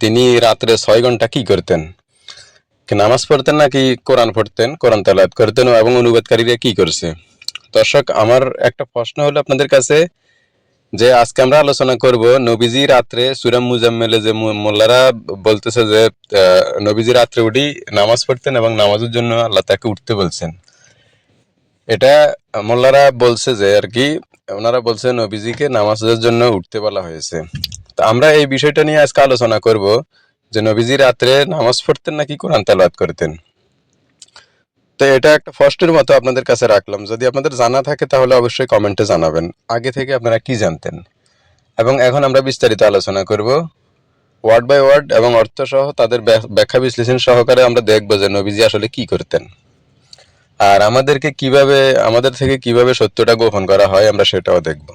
তিনি রাত্রে ছয় ঘণ্টা কি করতেন? নামাজ পড়তেন নাকি কোরআন পড়তেন? কোরআন তেলাওয়াত করতেন এবং অনুবাদকারীরা কি করছে? দর্শক, আমার একটা প্রশ্ন হলো আপনাদের কাছে যে আজকে আমরা আলোচনা করব নবীজি রাত্রে সুরাম মুজাম্মেলে যে মোল্লারা বলতেছে যে নবীজি রাত্রে উঠি নামাজ পড়তেন এবং নামাজের জন্য আল্লাহ তাকে উঠতে বলছেন। এটা মোল্লারা বলছে যে আর কি ওনারা বলছেন, নবীজিকে নামাজের জন্য উঠতে বলা হয়েছে। তো আমরা এই বিষয়টা নিয়ে আজকে আলোচনা করব যে, নবীজি রাত্রে নামাজ পড়তেন নাকি কোরআন তেলাওয়াত করতেন? তো এটা একটা ফার্স্টের মতো আপনাদের কাছে রাখলাম। যদি আপনাদের জানা থাকে, তাহলে অবশ্যই কমেন্টে জানাবেন। আগে থেকে আপনারা কি জানতেন? এবং এখন আমরা বিস্তারিত আলোচনা করব। ওয়ার্ড বাই ওয়ার্ড এবং অর্থ সহ তাদের ব্যাখ- ব্যাখ্যা বিশ্লেষণ সহকারে আমরা দেখব যে, নবীজি আসলে কি করতেন। আর আমাদেরকে কীভাবে, আমাদের থেকে কীভাবে সত্যটা গোপন করা হয় আমরা সেটাও দেখব।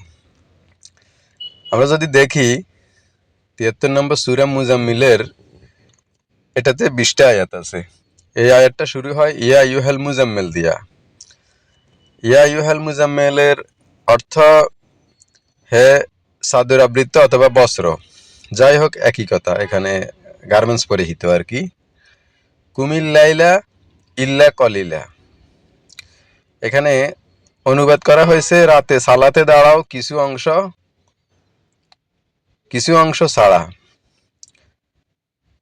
আমরা যদি দেখি, তিয়াত্তর নম্বর সুরা মুজাম্মিলের এটাতে বিশটা আয়াত আছে। এই আয়াতটা শুরু হয়, ইয়া ইউহেল মুজাম্মেল দিয়া। ইয়া ইউহেল মুজাম্মেলের অর্থ হে সাদুর আবৃত্ত অথবা বস্ত্র। যাই হোক, একই কথা, এখানে গার্মেন্টস পরিহিত আর কি। কুমিল লাইলা ইল্লা কলিলা। এখানে অনুবাদ করা হয়েছে, রাতে সালাতে দাঁড়াও কিছু অংশ কিছু অংশ ছাড়া।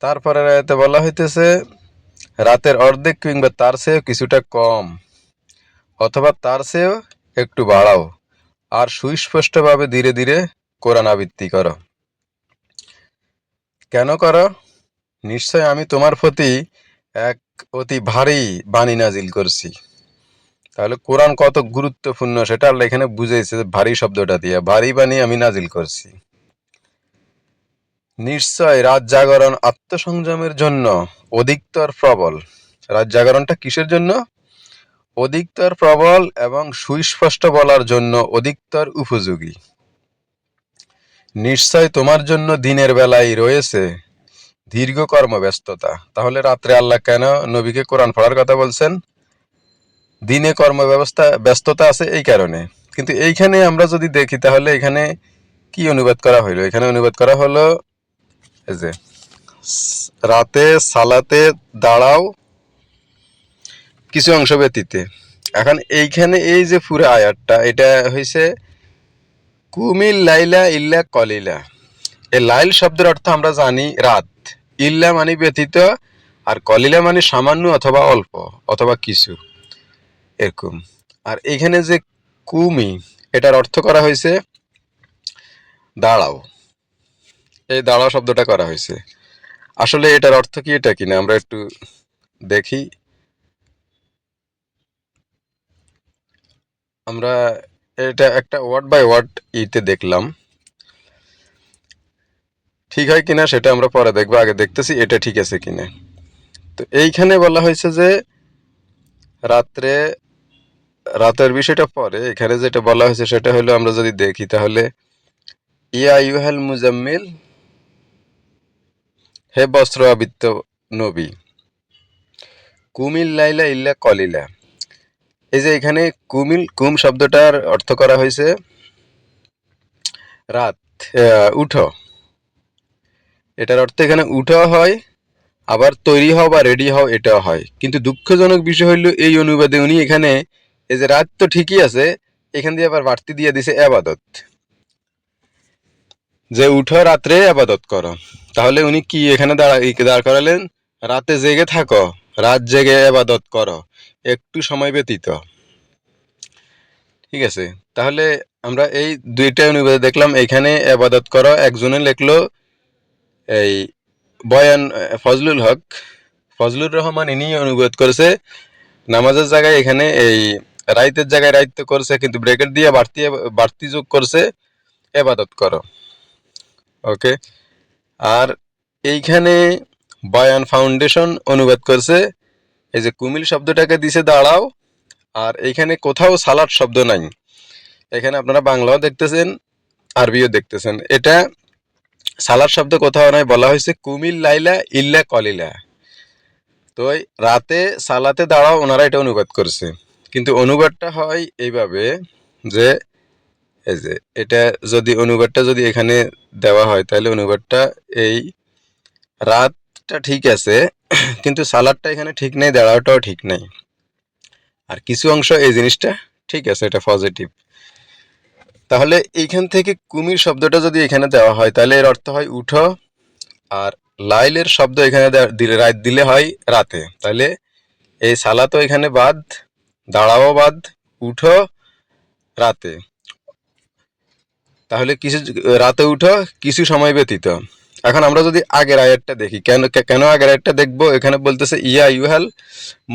তারপরে রাতে বলা হইতেছে, রাতের অর্ধেক কিংবা তার চেয়েও কিছুটা কম, অথবা তার চেয়েও একটু বাড়াও, আর সুস্পষ্টভাবে ধীরে ধীরে কোরআন আবৃত্তি করো। কেন করো? নিশ্চয় আমি তোমার প্রতি এক অতি ভারী বাণী নাজিল করছি। তাহলে কোরআন কত গুরুত্বপূর্ণ সেটা আল্লাহ এখানে বুঝেছে ভারী শব্দটা দিয়ে। ভারী বাণী আমি নাজিল করছি। নিশ্চয় রাত জাগরণ আত্মসংযমের জন্য অধিকতর প্রবল। রাত জাগরণটা কিসের জন্য? অধিকতর প্রবল এবং সুস্পষ্ট বলার জন্য অধিকতর উপযোগী। নিশ্চয় তোমার জন্য দিনের বেলায় রয়েছে দীর্ঘ কর্মব্যস্ততা। তাহলে রাত্রে আল্লাহ কেন নবীকে কোরআন পড়ার কথা বলছেন? দিনে কর্ম ব্যবস্থা ব্যস্ততা আছে এই কারণে। কিন্তু এইখানে আমরা যদি দেখি, তাহলে এখানে কি অনুবাদ করা হইল? এখানে অনুবাদ করা হলো যে, রাতে সালাতে দাঁড়াও, কিছু অংশ ব্যতীতে। এখন এইখানে এই যে পুরো আয়াতটা, এটা হয়েছে কুমিল লাইলা ইল্লা কলিলা। এই লাইল শব্দের অর্থ আমরা জানি রাত। ইল্লা মানে ব্যতীত, আর কলিলা মানে সামান্য অথবা অল্প, অথবা কিছু। এরকম। আর এখানে যে কুমি, এটার অর্থ করা হয়েছে দাঁড়াও। এই দাঁড়াও শব্দটা করা হয়েছে। আসলে এটার অর্থ কি, এটা কিনা আমরা একটু দেখি। আমরা এটা একটা ওয়ার্ড বাই ওয়ার্ড ইতে দেখলাম। ঠিক হয় কিনা সেটা আমরা পরে দেখব, আগে দেখতেছি এটা ঠিক আছে কিনা। তো এইখানে বলা হয়েছে যে রাত্রে রাতের বিষয়টা পরে, এখানে যেটা বলা হয়েছে সেটা হলো আমরা যদি দেখি তাহলে, ইয়া ইউহাল মুজাম্মিল, হে বস্ত্র আবৃত্ত নবী, কুমিল লাইলা ইল্লা কলিলা। এই যে এখানে কুমিল, কুম শব্দটার অর্থ করা হয়েছে, রাত উঠো। এটার অর্থ এখানে উঠা হয়, আবার তৈরি হও বা রেডি হও এটাও হয়। কিন্তু দুঃখজনক বিষয় হইল এই অনুবাদে উনি এখানে এই যে রাত তো ঠিকই আছে, এখান দিয়ে আবার বাড়তি দিয়ে দিছে আবাদত। যে উঠো রাত্রে আবাদত করো। তাহলে উনি কি এখানে দাঁড়া দাঁড় করালেন? রাতে জেগে থাকো, রাত জেগে আবাদত করো, একটু সময় ব্যতীত। ঠিক আছে, তাহলে আমরা এই দুইটা অনুবাদে দেখলাম, এখানে আবাদত করো, একজনে লিখলো এই বয়ান, ফজলুল হক। ফজলুর রহমান ইনি অনুবাদ করেছে। নামাজের জায়গায় এখানে এই রাইতের জায়গায় রাইত করছে, কিন্তু ব্রেকেট দিয়ে বাড়তি বাড়তি যোগ করছে, এবাদত করো। ওকে আর এইখানে বয়ান ফাউন্ডেশন অনুবাদ করছে, এই যে কুমিল শব্দটাকে দিছে, দাঁড়াও। আর এইখানে কোথাও সালাদ শব্দ নাই। এখানে আপনারা বাংলাও দেখতেছেন, আরবিও দেখতেছেন। এটা সালাদ শব্দ কোথাও নাই, বলা হয়েছে কুমিল লাইলা ইল্লা কলিলা। তো রাতে সালাতে দাঁড়াও, ওনারা এটা অনুবাদ করছে। কিন্তু অনুবাদটা হয় এইভাবে যে, এই যে, এটা যদি অনুবাদটা যদি এখানে দেওয়া হয়, তাহলে অনুবাদটা এই রাতটা ঠিক আছে, কিন্তু সালাদটা এখানে ঠিক নেই, দাঁড়াওটাও ঠিক নেই। আর কিছু অংশ এই জিনিসটা ঠিক আছে, এটা পজিটিভ তাহলে এইখান থেকে কুমির শব্দটা যদি এখানে দেওয়া হয়, তাহলে এর অর্থ হয় উঠো, আর লাইলের শব্দ এখানে দিলে রাত দিলে হয় রাতে। তাহলে এই সালাতো এখানে বাদ দাঁড়াও বাদ, উঠো রাতে। তাহলে কিছু, রাতে উঠো, কিছু সময় ব্যতীত। এখন আমরা যদি আগের আয়াতটা দেখি, কেন কেন আগের আয়াতটা দেখব? এখানে বলতেছে, ইয়া ইউহাল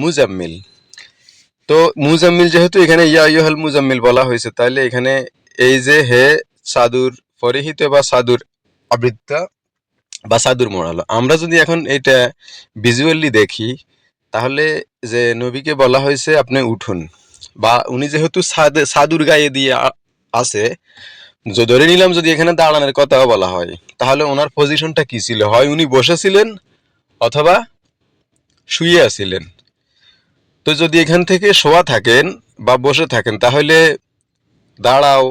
মুজাম্মিল। তো মুজাম্মিল যেহেতু এখানে ইয়া ইউহাল মুজাম্মিল বলা হয়েছে, তাহলে এখানে এই যে হে সাদুর পরিহিত বা সাদুর আবৃত্তা বা সাদুর মোড়ালো। আমরা যদি এখন এটা ভিজুয়ালি দেখি তাহলে যে নবীকে বলা হয়েছে, আপনি উঠুন। বা উনি যেহেতু সাদ- সাদুর গায়ে দিয়ে আছে ধরে নিলাম যদি এখানে দাঁড়ানোর কথাও বলা হয়, তাহলে ওনার পজিশনটা কি ছিল? হয় উনি বসেছিলেন অথবা শুয়ে আছিলেন? তো যদি এখান থেকে শোয়া থাকেন বা বসে থাকেন, তাহলে দাঁড়াও।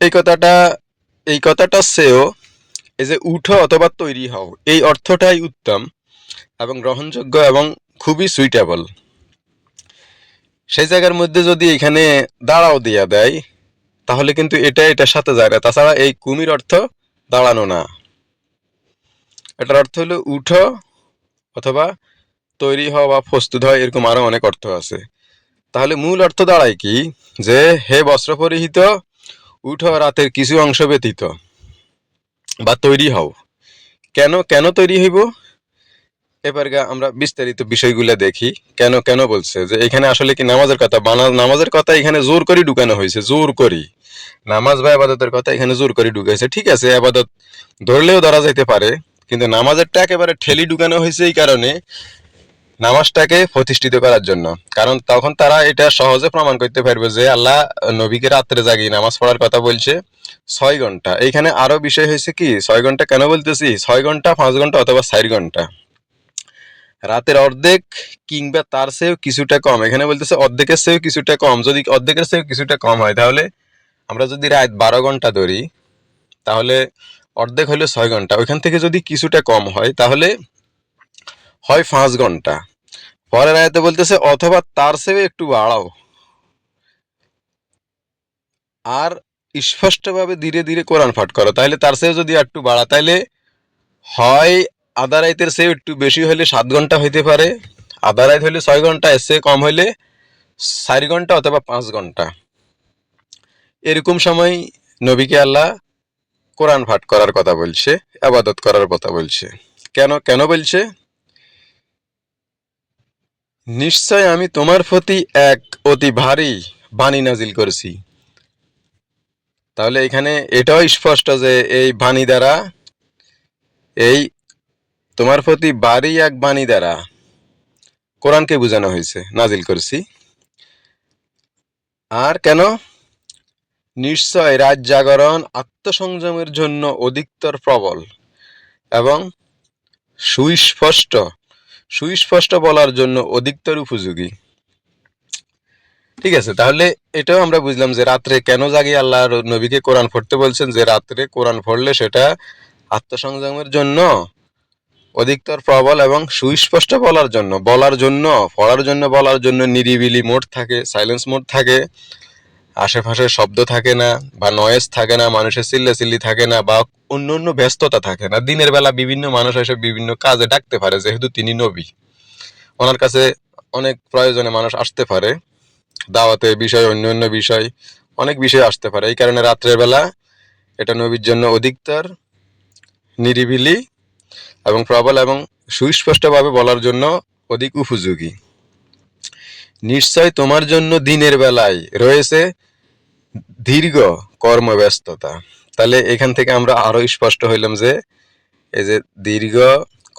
এই কথাটা এই কথাটা সেও এই যে উঠো অথবা তৈরি হও, এই অর্থটাই উত্তম। এবং গ্রহণযোগ্য এবং খুবই সুইটেবল সেই জায়গার মধ্যে যদি এখানে দাঁড়াও দিয়া দেয়, তাহলে কিন্তু এটা এটার সাথে যায় না। তাছাড়া এই কুমির অর্থ দাঁড়ানো না। এটার অর্থ হলো উঠো অথবা তৈরি হওয়া বা প্রস্তুত হয় এরকম আরও অনেক অর্থ আছে। তাহলে মূল অর্থ দাঁড়ায় কি? যে হে বস্ত্র পরিহিত উঠো রাতের কিছু অংশ ব্যতীত বা তৈরি হও। কেন কেন তৈরি হইব? এবার আমরা বিস্তারিত বিষয়গুলো দেখি। কেন কেন বলছে যে এখানে আসলে কি নামাজের কথা? নামাজের কথা এখানে জোর করে ঢুকানো হয়েছে, জোর করি নামাজ বা আবাদতের কথা এখানে জোর করে ঢুকাইছে। ঠিক আছে, আবাদত ধরলেও ধরা যাইতে পারে, কিন্তু নামাজেরটা একেবারে ঠেলি ঢুকানো হয়েছে এই কারণে নামাজটাকে প্রতিষ্ঠিত করার জন্য। কারণ তখন তারা এটা সহজে প্রমাণ করতে পারবে যে আল্লাহ নবীকে রাত্রে জাগিয়ে নামাজ পড়ার কথা বলছে, ছয় ঘণ্টা। এইখানে আরও বিষয় হয়েছে কি? ছয় ঘণ্টা কেন বলতেছি? ছয় ঘণ্টা, পাঁচ ঘণ্টা অথবা চার ঘণ্টা। রাতের অর্ধেক কিংবা তার সেও কিছুটা কম। এখানে বলতেছে, অর্ধেকের সেও কিছুটা কম। যদি অর্ধেকের সেও কিছুটা কম হয়, তাহলে আমরা যদি রাত বারো ঘণ্টা ধরি, তাহলে অর্ধেক হলে ছয় ঘণ্টা। ওইখান থেকে যদি কিছুটা কম হয়, তাহলে হয় পাঁচ ঘণ্টা। পরের আয়াতে বলতেছে, অথবা তার চেয়েও একটু বাড়াও। আর স্পষ্টভাবে ধীরে ধীরে কোরআন পাঠ করো। তাহলে তার চেয়েও যদি একটু বাড়া, তাহলে হয় আধা রাইতের চেয়ে একটু বেশি হলে সাত ঘণ্টা হইতে পারে। আধা রাইত হলে ছয় ঘণ্টা, এর কম হইলে চার ঘণ্টা অথবা পাঁচ ঘণ্টা। এরকম সময় নবীকে আল্লাহ কোরআন পাঠ করার কথা বলছে, আবাদত করার কথা বলছে। কেন কেন বলছে? নিশ্চয় আমি তোমার প্রতি এক অতি ভারী বাণী নাজিল করেছি। তাহলে এখানে এটাও স্পষ্ট যে এই বাণী দ্বারা এই তোমার প্রতি বাড়ি এক বাণী দ্বারা কোরআনকে বোঝানো হয়েছে, নাজিল করছি। আর কেন? নিশ্চয় রাজ জাগরণ আত্মসংযমের জন্য অধিকতর প্রবল এবং সুস্পষ্ট সুস্পষ্ট বলার জন্য অধিকতর উপযোগী। ঠিক আছে, তাহলে এটাও আমরা বুঝলাম যে রাত্রে কেন জাগি আল্লাহ নবীকে কোরআন পড়তে বলছেন, যে রাত্রে কোরআন পড়লে সেটা আত্মসংযমের জন্য অধিকতর প্রবল এবং সুস্পষ্ট বলার জন্য বলার জন্য, পড়ার জন্য, বলার জন্য নিরিবিলি মোড থাকে সাইলেন্স মোড থাকে, আশেপাশে শব্দ থাকে না, বা নয়েজ থাকে না, মানুষের চিল্লে চিল্লি থাকে না, বা অন্য অন্য ব্যস্ততা থাকে না। দিনের বেলা বিভিন্ন মানুষ এসে বিভিন্ন কাজে ডাকতে পারে, যেহেতু তিনি নবী। ওনার কাছে অনেক প্রয়োজনে মানুষ আসতে পারে দাওয়াতের বিষয়, অন্য অন্য বিষয়, অনেক বিষয় আসতে পারে। এই কারণে রাত্রের বেলা এটা নবীর জন্য অধিকতর নিরিবিলি এবং প্রবল এবং সুস্পষ্টভাবে বলার জন্য অধিক উপযোগী। নিশ্চয় তোমার জন্য দিনের বেলায় রয়েছে দীর্ঘ কর্মব্যস্ততা। তাহলে এখান থেকে আমরা আরও স্পষ্ট হইলাম যে, এই যে দীর্ঘ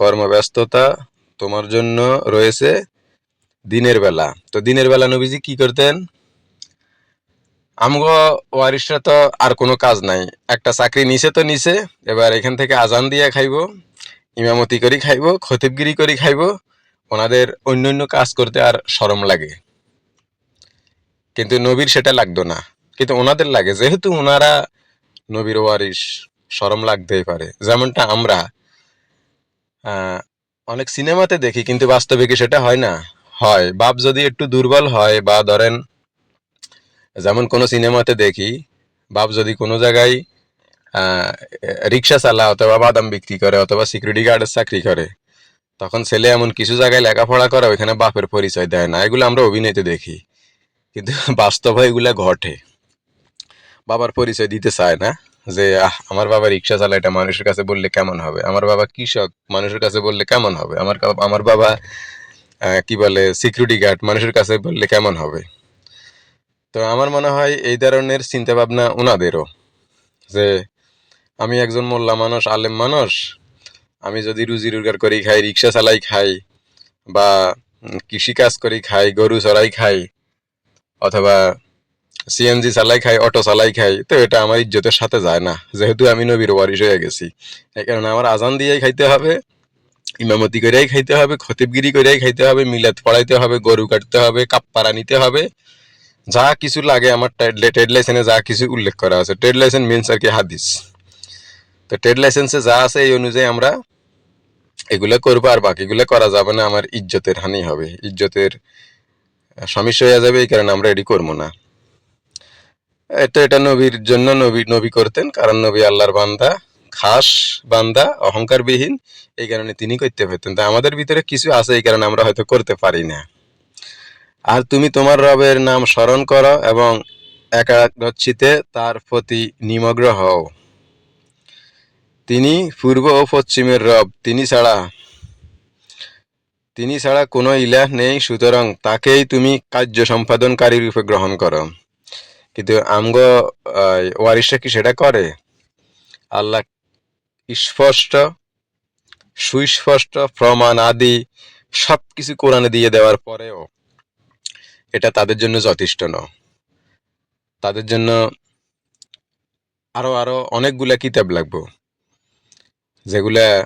কর্মব্যস্ততা তোমার জন্য রয়েছে দিনের বেলা। তো দিনের বেলা নবীজি কি করতেন? আমগো ওয়ারিশরা তো আর কোনো কাজ নাই। একটা চাকরি নিছে তো নিছে, এবার এখান থেকে আজান দিয়ে খাইবো। ইমামতি করি খাইবো, খতিবগিরি করি খাইবো, ওনাদের অন্য অন্য কাজ করতে আর শরম লাগে। কিন্তু নবীর সেটা লাগতো না। কিন্তু ওনাদের লাগে, যেহেতু ওনারা নবীর ওয়ারিস শরম লাগতেই পারে। যেমনটা আমরা অনেক সিনেমাতে দেখি, কিন্তু বাস্তবে কি সেটা হয় না। হয়, বাপ যদি একটু দুর্বল হয় বা ধরেন, যেমন কোনো সিনেমাতে দেখি, বাপ যদি কোনো জায়গায় রিক্সা চালা অথবা বাদাম বিক্রি করে অথবা সিকিউরিটি গার্ডের চাকরি করে। তখন ছেলে এমন কিছু জায়গায় লেখাপড়া করে ওইখানে বাপের পরিচয় দেয় না। এগুলো আমরা অভিনয়তে দেখি। কিন্তু বাস্তবে এগুলা ঘটে। বাবার পরিচয় দিতে চায় না যে, আহ, আমার বাবা রিক্সা চালায়, এটা মানুষের কাছে বললে কেমন হবে? আমার বাবা কৃষক, মানুষের কাছে বললে কেমন হবে? আমার আমার বাবা কি বলে সিকিউরিটি গার্ড মানুষের কাছে বললে কেমন হবে? তো আমার মনে হয় এই ধরনের চিন্তা ভাবনা ওনাদেরও যে আমি একজন মোল্লা মানুষ, আলেম মানুষ। আমি যদি রুজি রোজগার করি, খাই, রিক্সা চালাই, খাই, বা কৃষিকাজ করি, খাই, গরু চড়াই, খাই, অথবা সিএনজি চালাই, খাই, অটো চালাই, খাই, তো এটা আমার ইজ্জতের সাথে যায় না। যেহেতু আমি নবীর ওয়ারিশ হয়ে গেছি। এই কারণে আমার আজান দিয়েই খাইতে হবে, ইমামতি করেই খাইতে হবে, খতিবগিরি করেই খাইতে হবে, মিলাদ পড়াইতে হবে, গরু কাটতে হবে, কাপ্পারা নিতে হবে। যা কিছু লাগে আমার ট্রেড লাইসেন্সে যা কিছু উল্লেখ করা আছে। ট্রেড লাইসেন্স মিনস আর কি হাদিস। তো ট্রেড লাইসেন্সে যা আছে এই অনুযায়ী আমরা এগুলো করব আর বাকিগুলো করা যাবে না, আমার ইজ্জতের হানি হবে। ইজ্জতের সমস্যা হয়ে যাবে, এই কারণে আমরা এটি করব না। এটা এটা নবীর জন্য নবী নবী করতেন, কারণ নবী আল্লাহর বান্দা, খাস বান্দা, অহংকারবিহীন, এই কারণে তিনি করতে পারতেন। তা আমাদের ভিতরে কিছু আছে, এই কারণে আমরা হয়তো করতে পারি না। আর তুমি তোমার রবের নাম স্মরণ করো এবং একাগ্রচিতে তার প্রতি নিমগ্ন হও। তিনি পূর্ব ও পশ্চিমের রব, তিনি ছাড়া তিনি ছাড়া কোনো ইলাহ নেই, সুতরাং তাকেই তুমি কার্য সম্পাদনকারী রূপে গ্রহণ করো। কিন্তু আমগো ওয়ারিশরা কি সেটা করে? আল্লাহ স্পষ্ট, সুস্পষ্ট প্রমাণ আদি সব কিছু কোরআনে দিয়ে দেওয়ার পরেও এটা তাদের জন্য যথেষ্ট ন তাদের জন্য আরও আরও অনেকগুলা কিতাব লাগবে। যেগুলা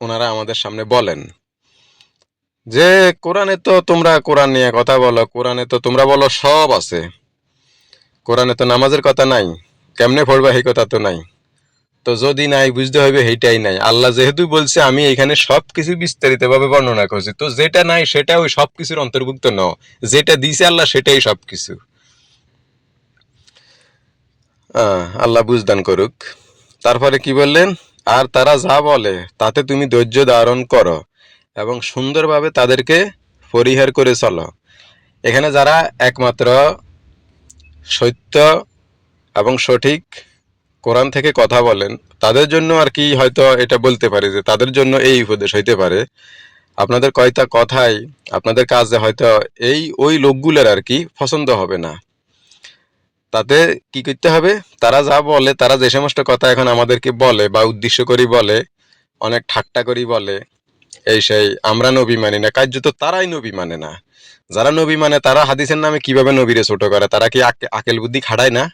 ওনারা আমাদের সামনে বলেন। যে কোরআনে তো তোমরা কোরআন নিয়ে কথা বলো কোরআনে তো তোমরা বলো সব আছে। কোরআনে তো নামাজের কথা নাই কেমনে পড়বা সেই কথা তো নাই। তো যদি নাই বুঝতে হবে সেইটাই নাই। আল্লাহ যেহেতু বলছে আমি এখানে সবকিছু বিস্তারিত ভাবে বর্ণনা করছি। তো যেটা নাই সেটা ওই সবকিছুর অন্তর্ভুক্ত ন। যেটা দিছে আল্লাহ সেটাই সবকিছু। আহ, আল্লাহ বুঝদান করুক। তারপরে কি বললেন? আর তারা যা বলে, তাতে তুমি ধৈর্য ধারণ করো এবং সুন্দরভাবে তাদেরকে পরিহার করে চলো। এখানে যারা একমাত্র সত্য এবং সঠিক কোরআন থেকে কথা বলেন, তাদের জন্য আর কি হয়তো এটা বলতে পারি যে তাদের জন্য এই উপদেশ হইতে পারে। আপনাদের কয়টা কথাই, আপনাদের কাজে হয়তো এই ওই লোকগুলোর আর কি পছন্দ হবে না। তাতে কি করতে হবে? তারা যা বলে, তারা যে সমস্ত কথা এখন আমাদেরকে বলে বা উদ্দেশ্য করি বলে, অনেক ঠাট্টা করি বলে, এই সেই আমরা নবী মানি না, কার্যত তারাই নবী মানে না। যারা নবী মানে তারা হাদিসের নামে কীভাবে নবীরে ছোট করে? তারা কি আকেল বুদ্ধি খাড়ায় না?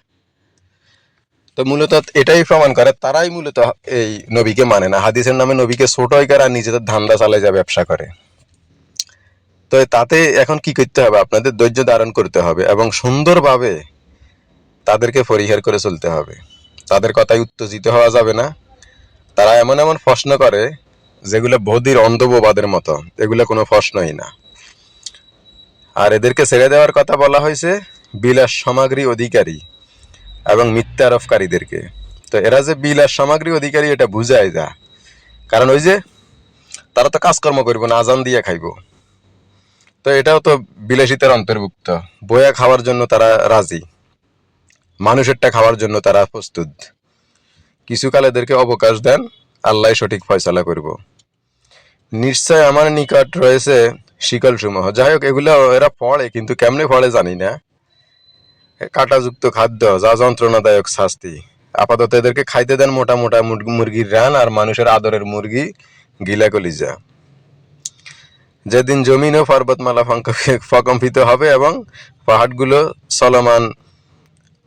তো মূলত এটাই প্রমাণ করে, তারাই মূলত এই নবীকে মানে না। হাদিসের নামে নবীকে ছোটই করে আর নিজেদের ধান্দা চালাই যা ব্যবসা করে। তো তাতে এখন কি করতে হবে? আপনাদের ধৈর্য ধারণ করতে হবে এবং সুন্দরভাবে তাদেরকে পরিহার করে চলতে হবে। তাদের কথায় উত্তেজিত হওয়া যাবে না। তারা এমন এমন প্রশ্ন করে, যেগুলো বধির অন্ধববাদের মতো। এগুলো কোনো প্রশ্নই না। আর এদেরকে ছেড়ে দেওয়ার কথা বলা হয়েছে, বিলাস সামগ্রী অধিকারী এবং মিথ্যা আরোপকারীদেরকে। তো এরা যে বিলাস সামগ্রী অধিকারী, এটা বুঝায় যা। কারণ ওই যে, তারা তো কাজকর্ম করব না, আজান দিয়ে খাইব। তো এটাও তো বিলাসিতার অন্তর্ভুক্ত। বয়া খাওয়ার জন্য তারা রাজি। মানুষেরটা খাওয়ার জন্য তারা প্রস্তুত। কিছুকাল এদেরকে অবকাশ দেন, আল্লাহ সঠিক ফয়সালা করব। নিশ্চয় আমার নিকট রয়েছে শিকল সমূহ যাই হোক, এগুলো এরা পড়ে কিন্তু কেমনে পড়ে জানি না। কাঁটাযুক্ত খাদ্য, যা যন্ত্রণাদায়ক শাস্তি। আপাতত এদেরকে খাইতে দেন মোটা মোটা মুরগ- মুরগির রান আর মানুষের আদরের মুরগি, গিলা কলিজা। যেদিন জমিন ও পর্বতমালা প্রকম্পিত হবে এবং পাহাড়গুলো চলমান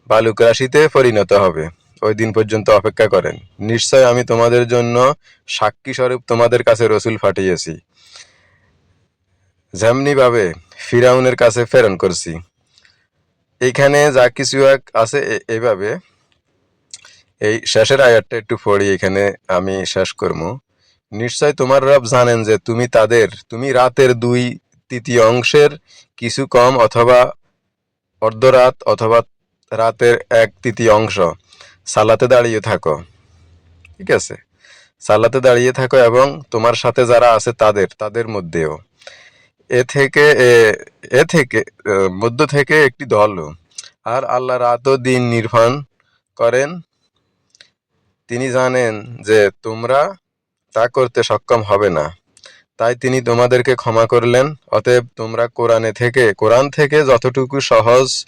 বালুক রাশিতে পরিণত হবে। ওই দিন পর্যন্ত অপেক্ষা করেন। নিশ্চয় আমি তোমাদের জন্য সাক্ষী স্বরূপ তোমাদের কাছে রসুল ফাটিয়েছি যেমনি ভাবে ফিরাউনের কাছে প্রেরণ করছি। এখানে যা কিছু এক আছে এভাবে। এই শেষের আয়াতটা একটু পড়ি, এখানে আমি শেষ করব। নিশ্চয় তোমার রব জানেন যে তুমি তাদের, তুমি রাতের দুই তৃতীয় অংশের কিছু কম অথবা অর্ধরাত অথবা রাতের এক তৃতীয় অংশ। সালাতে দাঁড়িয়ে থাকো। ঠিক আছে? সালাতে দাঁড়িয়ে থাকো এবং তোমার সাথে যারা আছে তাদের তাদের মধ্যেও। এ থেকে, এ- থেকে মধ্য থেকে একটি দল। আর আল্লাহ রাত ও দিন নির্বাণ করেন। তিনি জানেন যে তোমরা তা করতে সক্ষম হবে না। তাই তিনি তোমাদেরকে ক্ষমা করলেন। অতএব তোমরা কোরআনে থেকে, কোরআন থেকে যতটুকু সহজ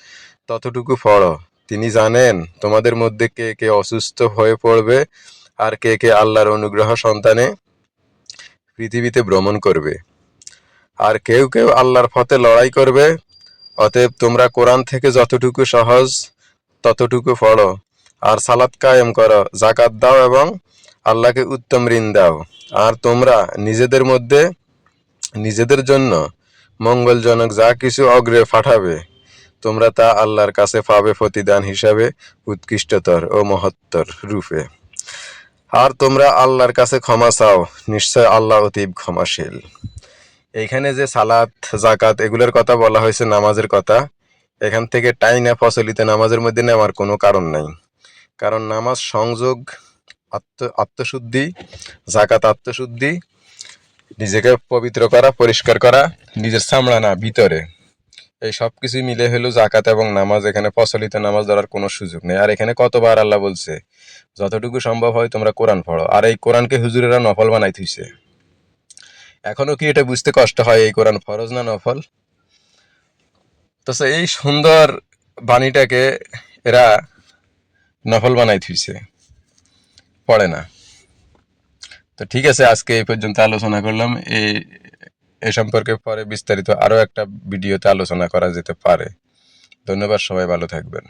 ততটুকু পড়ো। তিনি জানেন, তোমাদের মধ্যে কে কে অসুস্থ হয়ে পড়বে আর কে কে আল্লাহর অনুগ্রহ সন্তানে পৃথিবীতে ভ্রমণ করবে। আর কেউ কেউ আল্লাহর পথে লড়াই করবে। অতএব তোমরা কোরআন থেকে যতটুকু সহজ, ততটুকু পড়ো। আর সালাত কায়েম করো জাকাত দাও এবং আল্লাহকে উত্তম ঋণ দাও। আর তোমরা নিজেদের মধ্যে, নিজেদের জন্য মঙ্গলজনক যা কিছু অগ্রে পাঠাবে তোমরা তা আল্লাহর কাছে পাবে প্রতিদান হিসাবে, উৎকৃষ্টতর ও মহত্তর রূপে। আর তোমরা আল্লাহর কাছে ক্ষমা চাও, নিশ্চয় আল্লাহ অতীব ক্ষমাশীল। এইখানে যে সালাত জাকাত এগুলোর কথা বলা হয়েছে নামাজের কথা, এখান থেকে টাইনা প্রচলিত নামাজের মধ্যে নেওয়ার কোনো কারণ নাই। কারণ নামাজ সংযোগ, আত্ম, আত্মশুদ্ধি জাকাত আত্মশুদ্ধি, নিজেকে পবিত্র করা, পরিষ্কার করা, নিজের সামলা না ভিতরে। এই সব কিছুই মিলে হলো জাকাত এবং নামাজ। এখানে প্রচলিত নামাজ ধরার কোনো সুযোগ নেই। আর এখানে কতবার আল্লাহ বলছে, যতটুকু সম্ভব হয় তোমরা কোরআন পড়ো। আর এই কোরআনকে হুজুরেরা নফল বানাই থুইছে এখনও কি এটা বুঝতে কষ্ট হয় এই কোরআন ফরজ না নফল? তো এই সুন্দর বাণীটাকে এরা নফল বানাই থুইছে পড়ে না। তো ঠিক আছে, আজকে এই পর্যন্ত আলোচনা করলাম। এই এ সম্পর্কে পরে বিস্তারিত আরও একটা ভিডিওতে আলোচনা করা যেতে পারে। ধন্যবাদ, সবাই ভালো থাকবেন।